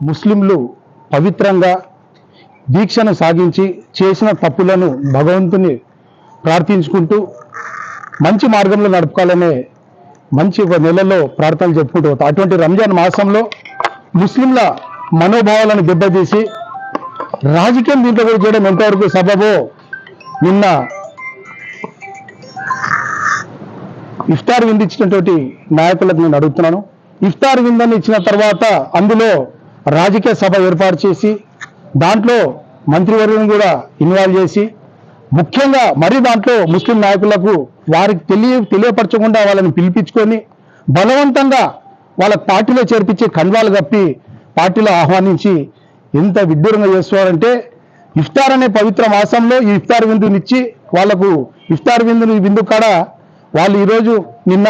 ముస్లింలు పవిత్రంగా దీక్షను సాగించి చేసిన తప్పులను భగవంతుని ప్రార్థించుకుంటూ మంచి మార్గంలో నడుపుకోవాలనే మంచి ఒక నెలలో ప్రార్థనలు చెప్పుకుంటూ పోతాం అటువంటి రంజాన్ మాసంలో ముస్లింల మనోభావాలను దెబ్బతీసి రాజకీయం దీంట్లో కూడా చేయడం ఎంతవరకు సబబో నిన్న ఇఫ్తార్ విందు ఇచ్చినటువంటి నాయకులకు నేను అడుగుతున్నాను. ఇఫ్తార్ విందని ఇచ్చిన తర్వాత అందులో రాజకీయ సభ ఏర్పాటు చేసి దాంట్లో మంత్రివర్గం కూడా ఇన్వాల్వ్ చేసి ముఖ్యంగా మరి దాంట్లో ముస్లిం నాయకులకు వారికి తెలియ తెలియపరచకుండా వాళ్ళని పిలిపించుకొని బలవంతంగా వాళ్ళ పార్టీలో చేర్పించి కండ్వాలు కప్పి పార్టీలో ఆహ్వానించి ఎంత విడ్డూరంగా చేస్తున్నారంటే ఇఫ్తార్ అనే పవిత్ర మాసంలో ఈ ఇఫ్తార్ విందునిచ్చి వాళ్ళకు ఇఫ్తార్ విందుని విందు కాడ వాళ్ళు ఈరోజు నిన్న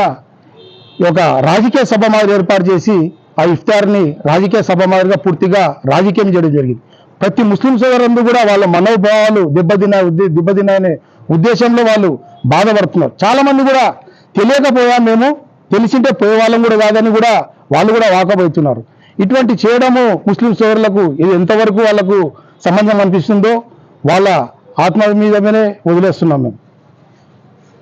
ఒక రాజకీయ సభ మాదిరి ఏర్పాటు చేసి ఆ ఇఫ్తార్ని రాజకీయ సభ మాదిరిగా పూర్తిగా రాజకీయం చేయడం జరిగింది. ప్రతి ముస్లిం సోదరులందరూ కూడా వాళ్ళ మనోభావాలు దెబ్బతిన దెబ్బతిన అనే ఉద్దేశంలో వాళ్ళు బాధపడుతున్నారు. చాలా మంది కూడా తెలియకపోయా మేము తెలిసింటే పోయే వాళ్ళం కూడా కాదని కూడా వాళ్ళు కూడా వాకబోతున్నారు. ఇటువంటి చేయడము ముస్లిం సోదరులకు ఇది ఎంతవరకు వాళ్ళకు సంబంధం అనిపిస్తుందో వాళ్ళ ఆత్మ మీదనే వదిలేస్తున్నాం మేము.